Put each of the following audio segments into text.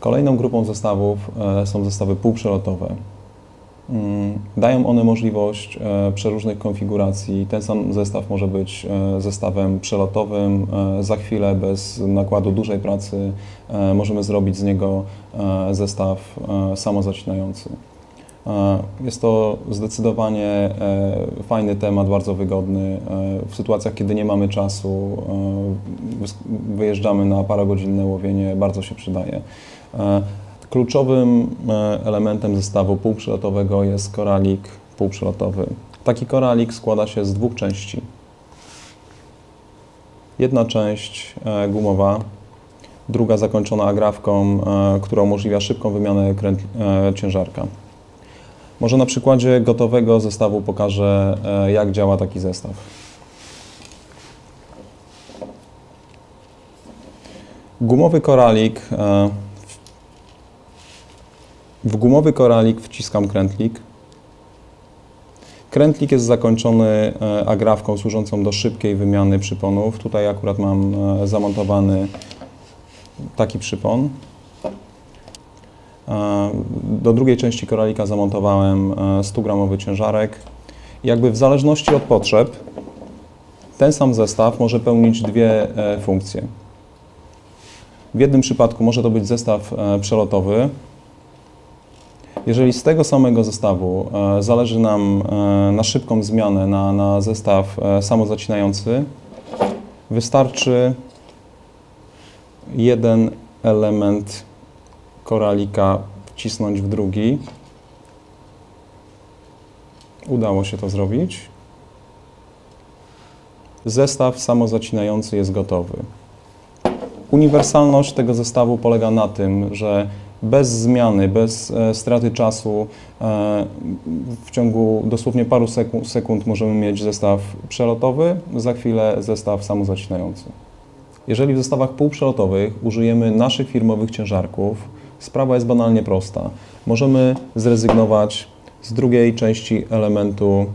Kolejną grupą zestawów e, są zestawy półprzelotowe. Mm, Dają one możliwość e, przeróżnych konfiguracji. Ten sam zestaw może być e, zestawem przelotowym. Za chwilę, bez nakładu dużej pracy, możemy zrobić z niego zestaw samozacinający. E, Jest to zdecydowanie e, fajny temat, bardzo wygodny. E, W sytuacjach, kiedy nie mamy czasu, wyjeżdżamy na parogodzinne łowienie, bardzo się przydaje. Kluczowym elementem zestawu półprzelotowego jest koralik półprzelotowy. Taki koralik składa się z dwóch części. Jedna część gumowa, druga zakończona agrafką, która umożliwia szybką wymianę ciężarka. Może na przykładzie gotowego zestawu pokażę, e, jak działa taki zestaw. Gumowy koralik. e, W gumowy koralik wciskam krętlik. Krętlik jest zakończony e, agrafką służącą do szybkiej wymiany przyponów. Tutaj akurat mam zamontowany taki przypon. E, Do drugiej części koralika zamontowałem e, 100-gramowy ciężarek. Jakby w zależności od potrzeb ten sam zestaw może pełnić dwie e, funkcje. W jednym przypadku może to być zestaw e, przelotowy. Jeżeli z tego samego zestawu e, zależy nam e, na szybką zmianę na, na zestaw e, samozacinający, wystarczy jeden element koralika wcisnąć w drugi. Udało się to zrobić. Zestaw samozacinający jest gotowy. Uniwersalność tego zestawu polega na tym, że bez zmiany, bez e, straty czasu, e, w ciągu dosłownie paru sekund, możemy mieć zestaw przelotowy, za chwilę zestaw samozacinający. Jeżeli w zestawach półprzelotowych użyjemy naszych firmowych ciężarków, sprawa jest banalnie prosta. Możemy zrezygnować z drugiej części elementu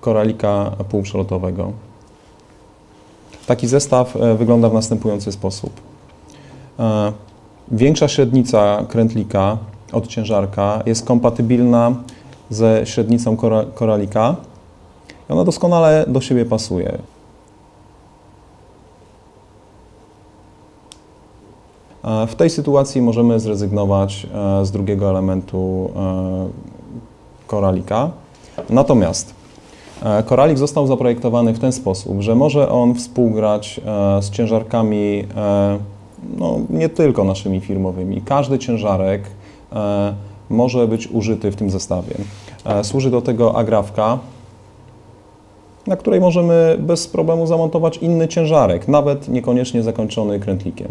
koralika półprzelotowego. Taki zestaw e, wygląda w następujący sposób. E, Większa średnica krętlika od ciężarka jest kompatybilna ze średnicą kora- koralika i ona doskonale do siebie pasuje. W tej sytuacji możemy zrezygnować e, z drugiego elementu e, koralika. Natomiast e, koralik został zaprojektowany w ten sposób, że może on współgrać e, z ciężarkami e, no, nie tylko naszymi firmowymi. Każdy ciężarek e, może być użyty w tym zestawie. E, Służy do tego agrafka, na której możemy bez problemu zamontować inny ciężarek, nawet niekoniecznie zakończony krętlikiem.